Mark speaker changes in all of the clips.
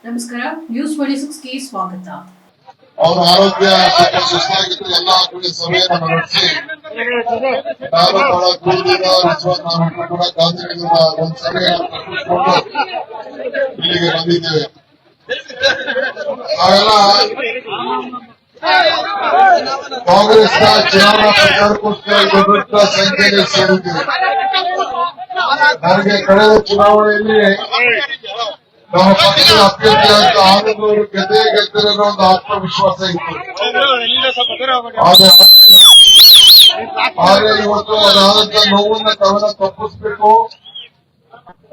Speaker 1: ನಮಸ್ಕಾರ news twenty ಸಿಕ್ಸ್ಗೆ ಸ್ವಾಗತ
Speaker 2: ಅವ್ರ ಆರೋಗ್ಯ ಸ್ವಲ್ಪ ಸುಸ್ತಾಗಿತ್ತು ಎಲ್ಲ ಕಡೆ ಸಭೆಯನ್ನು ನಡೆಸಿ ನಾನು ಬಹಳ ದೂರದಿಂದ ವಿಶ್ವನಾಥ್ ನಾರಾಯಣ ಕೂಡ ಗಾಂಧಿನಗರದ ಒಂದು ಸಭೆಯನ್ನು ಕಟ್ಟಿಸಿಕೊಂಡು ಇಲ್ಲಿಗೆ ಬಂದಿದ್ದೇವೆ ನಾವೆಲ್ಲ ಕಾಂಗ್ರೆಸ್ನ ಚುನಾವಣಾ ಪ್ರಚಾರಕ್ಕೋಸ್ಕರ ಇದು ದೊಡ್ಡ ಸಂಖ್ಯೆಯಲ್ಲಿ ಸೇರಿದ್ದೇವೆ ನನಗೆ ಕಳೆದ ಚುನಾವಣೆಯಲ್ಲಿ ನಮ್ಮ ಪಕ್ಷದ ಅಭ್ಯರ್ಥಿಯಾದ ಆನಂದವರು ಗೆದ್ದೇ ಒಂದು ಆತ್ಮವಿಶ್ವಾಸ ಇತ್ತು ಆದ್ರೆ ಇವತ್ತು ಅದಾದಂತ ನೋವನ್ನ ಕವನ ತಪ್ಪಿಸ್ಬೇಕು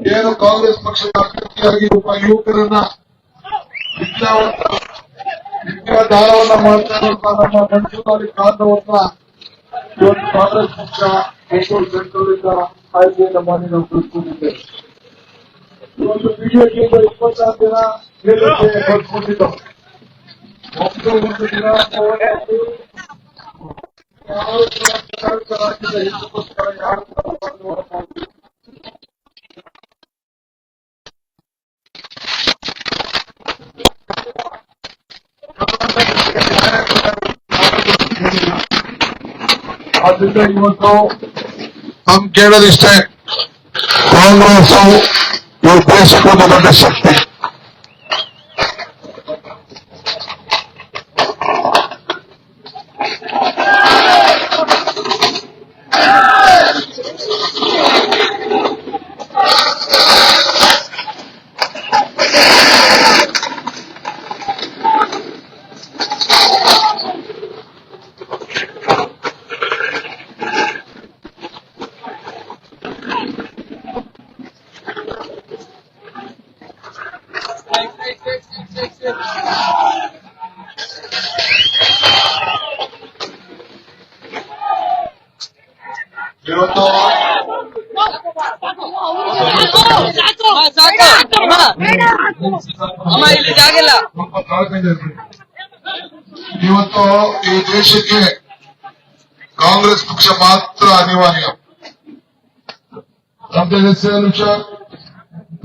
Speaker 2: ಏನು ಕಾಂಗ್ರೆಸ್ ಪಕ್ಷದ ಅಭ್ಯರ್ಥಿಯಾಗಿ ಒಬ್ಬ ಯುವಕರನ್ನ ವಿದ್ಯಾದಾನವನ್ನ ಮಾಡ್ತಾ ನಮ್ಮ ಮನ್ಸೂರಲ್ಲಿ ಕಾರಣವನ್ನ ಇವತ್ತು ಕಾಂಗ್ರೆಸ್ ಪಕ್ಷ ಬೆಂಗಳೂರು ಸೆಂಟ್ರಲ್ ಆಯ್ಕೆಯನ್ನು ಮಾಡಿ ನಾವು ತಿಳ್ಕೊಂಡಿದ್ದೇವೆ ಇವತ್ತು ಬಿಜೆಪಿಯಿಂದ ಇಪ್ಪತ್ತಾರು ದಿನ ಗೆಲ್ಲಕ್ಕೆ ಬರ್ಸ್ಕೊಂಡಿದ್ದವು ಒಂದು ಒಂದು ದಿನ ಹೋರಾಡಿ ಯಾರು ಕೂಡ ಕರ್ನಾಟಕ ರಾಜ್ಯದ ಹಿತಕ್ಕೋಸ್ಕರ ಯಾರು ಕೂಡ ಹೋರಾಟ ಮಾಡಿಲ್ಲ. ಆದ್ರಿಂದ ಇವತ್ತು ನಮ್ ಕೇಳೋದಿಷ್ಟೇ ಕಾಂಗ್ರೆಸ್ ಇವ್ರ ದೇಶಕ್ಕೆ ಒಂದು ಇರ್ಬೇಕು. ಇವತ್ತು ಈ ದೇಶಕ್ಕೆ ಕಾಂಗ್ರೆಸ್ ಪಕ್ಷ ಮಾತ್ರ ಅನಿವಾರ್ಯ ನಮ್ಮ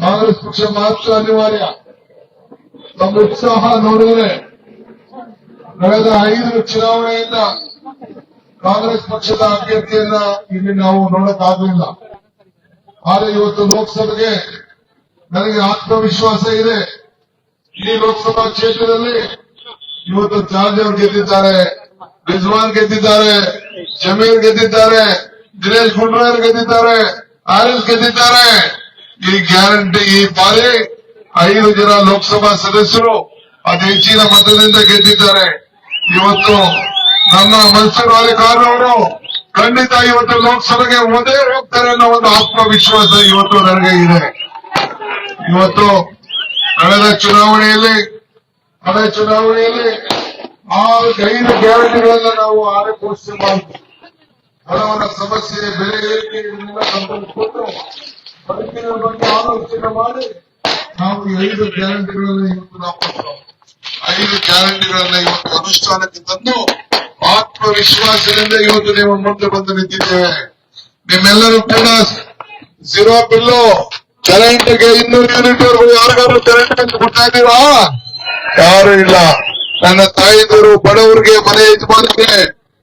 Speaker 2: ಕಾಂಗ್ರೆಸ್ ಪಕ್ಷ ಮಾತ್ರ ಅನಿವಾರ್ಯ ನಮ್ಮ ಉತ್ಸಾಹ ನೋಡಿದ್ರೆ ಕಳೆದ ಐದು ಚುನಾವಣೆಯಿಂದ ಕಾಂಗ್ರೆಸ್ ಪಕ್ಷದ ಅಭ್ಯರ್ಥಿಯನ್ನ ಇಲ್ಲಿ ನಾವು ನೋಡಕ್ಕಾಗಲಿಲ್ಲ ಆದರೆ ಇವತ್ತು ಲೋಕಸಭೆಗೆ ನನಗೆ ಆತ್ಮವಿಶ್ವಾಸ ಇದೆ. ಈ ಲೋಕಸಭಾ ಕ್ಷೇತ್ರದಲ್ಲಿ ಇವತ್ತು ಜಾರ್ಜ್ ಗೆದ್ದಿದ್ದಾರೆ, ರಿಜ್ವಾನ್ ಗೆದ್ದಿದ್ದಾರೆ, ಜಮೀರ್ ಗೆದ್ದಿದ್ದಾರೆ, ದಿನೇಶ್ ಗುಂಡ್ರಾಯರ್ ಗೆದ್ದಿದ್ದಾರೆ ಆರ್ಎಸ್ ಗೆದ್ದಿದ್ದಾರೆ. ಈ ಗ್ಯಾರಂಟಿ ಈ ಬಾರಿ ಐದು ಜನ ಲೋಕಸಭಾ ಸದಸ್ಯರು ಅತಿ ಹೆಚ್ಚಿನ ಮತದಿಂದ ಗೆದ್ದಿದ್ದಾರೆ. ಇವತ್ತು ಮನ್ಸೂರ್ ಅಲಿ ಖಾನ್ ಅವರು ಖಂಡಿತ ಇವತ್ತು ಲೋಕಸಭೆಗೆ ಒಂದೇ ಹೋಗ್ತಾರೆ ಅನ್ನೋ ಒಂದು ಆತ್ಮವಿಶ್ವಾಸ ಇವತ್ತು ನನಗೆ ಇದೆ ಇವತ್ತು ಕಳೆದ ಚುನಾವಣೆಯಲ್ಲಿ ಕಳೆದ ಚುನಾವಣೆಯಲ್ಲಿ ಆರು ಐದು ಗ್ಯಾರಂಟಿಗಳನ್ನ ನಾವು ಆರು ಘೋಷಣೆ ಮಾಡಿದ್ವಿ ಬಡವರ ಸಮಸ್ಯೆ ಬೆಲೆ ಏರಿಕೆ ಗಮನಿಸಿಕೊಂಡು ಬದುಕಿನ ಬಗ್ಗೆ ಆಲೋಚನೆ ಮಾಡಿ ನಾವು ಐದು ಗ್ಯಾರಂಟಿಗಳನ್ನ ಇವತ್ತು ನಾವು. ಐದು ಗ್ಯಾರಂಟಿಗಳನ್ನ ಇವತ್ತು ಅನುಷ್ಠಾನಕ್ಕೆ ತಂದು ಆತ್ಮವಿಶ್ವಾಸದಿಂದ ಇವತ್ತು ನೀವು ಮುಂದೆ ಬಂದು ನಿಂತಿದ್ದೇವೆ ನಿಮ್ಮೆಲ್ಲರೂ ಕೂಡ ಝೀರೋ ಬಿಲ್ಲು ಕರೆಂಟ್ಗೆ ಇನ್ನೂರು ಯೂನಿಟ್ ಯಾರಿಗಾದ್ರು ಕರೆಂಟ್ ಅಂತ ಕೊಡ್ತಾ ಇದ್ದೀರಾ? ಯಾರು ಇಲ್ಲ. ನನ್ನ ತಾಯಿದವರು ಬಡವರಿಗೆ ಮನೆ ಯಜಮಾನಿಗೆ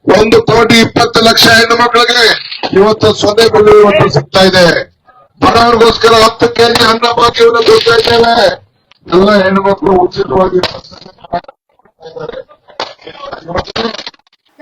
Speaker 2: ಒಂದು ಕೋಟಿ ಇಪ್ಪತ್ತು ಲಕ್ಷ ಹೆಣ್ಣು ಮಕ್ಕಳಿಗೆ ಇವತ್ತು ಸೊನ್ನೆ ಬಿಲ್ಲು ಇವತ್ತು ಸಿಗ್ತಾ ಇದೆ. ಬಡವರಿಗೋಸ್ಕರ ಹತ್ತು ಕೆಜಿ ಅನ್ನ ಭಾಗ್ಯವನ್ನು ಕೊಡ್ತಾ ಇದ್ದೇವೆ. ಎಲ್ಲ ಹೆಣ್ಣು ಮಕ್ಕಳು ಉಚಿತವಾಗಿ ಇವತ್ತು